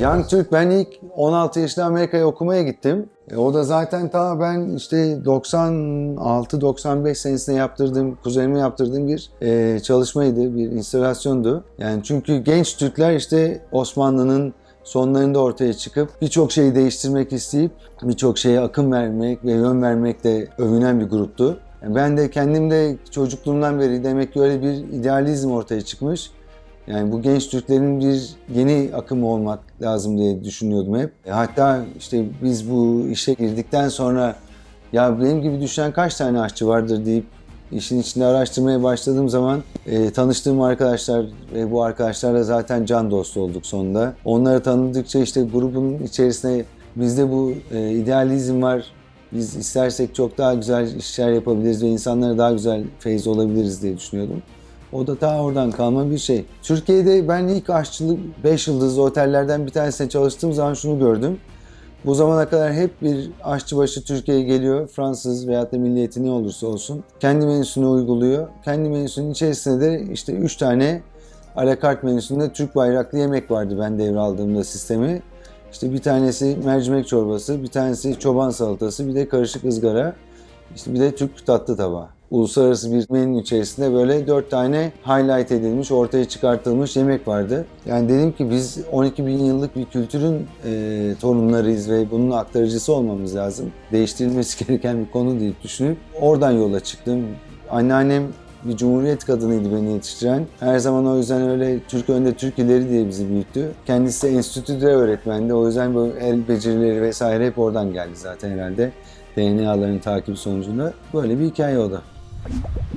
Young Türk ben ilk 16 yaşında Amerika'ya okumaya gittim. E, o da zaten ta ben işte 96-95 senesinde yaptırdığım, kuzenime yaptırdığım bir e, çalışmaydı, bir instalasyondu. Yani çünkü genç Türkler işte Osmanlı'nın sonlarında ortaya çıkıp birçok şeyi değiştirmek isteyip birçok şeye akım vermek ve yön vermekle övünen bir gruptu. Yani ben de kendimde çocukluğumdan beri demek ki öyle bir idealizm ortaya çıkmış. Yani bu genç Türklerin bir yeni akımı olmak lazım diye düşünüyordum hep. E, Hatta işte biz bu işe girdikten sonra ya benim gibi düşünen kaç tane aşçı vardır deyip işin içinde araştırmaya başladığım zaman e, tanıştığım arkadaşlar ve bu arkadaşlarla zaten can dostu olduk sonunda. Onları tanıdıkça işte grubun içerisinde bizde bu e, idealizm var. Biz istersek çok daha güzel işler yapabiliriz ve insanlara daha güzel feyz olabiliriz diye düşünüyordum. O da ta oradan kalma bir şey. Türkiye'de ben ilk aşçılık 5 yıldızlı otellerden bir tanesinde çalıştığım zaman şunu gördüm. Bu zamana kadar hep bir aşçıbaşı Türkiye'ye geliyor. Fransız veyahut da milliyeti ne olursa olsun. Kendi menüsünü uyguluyor. Kendi menüsünün içerisinde de işte 3 tane alakart menüsünde Türk bayraklı yemek vardı ben devraldığımda sistemi. İşte bir tanesi mercimek çorbası, bir tanesi çoban salatası, bir de karışık ızgara, işte bir de Türk tatlı tabağı. Uluslararası bir menünün içerisinde böyle dört tane highlight edilmiş, ortaya çıkartılmış yemek vardı. Yani dedim ki biz 12 bin yıllık bir kültürün e, torunlarıyız ve bunun aktarıcısı olmamız lazım. Değiştirilmesi gereken bir konu diye düşünüp oradan yola çıktım. Anneannem bir cumhuriyet kadınıydı beni yetiştiren. Her zaman o yüzden öyle Türk önde Türk ileri diye bizi büyüttü. Kendisi de enstitüde öğretmendi. O yüzden bu el becerileri vesaire hep oradan geldi zaten herhalde. DNA'ların takibi sonucunda. Böyle bir hikaye o da. Thank you.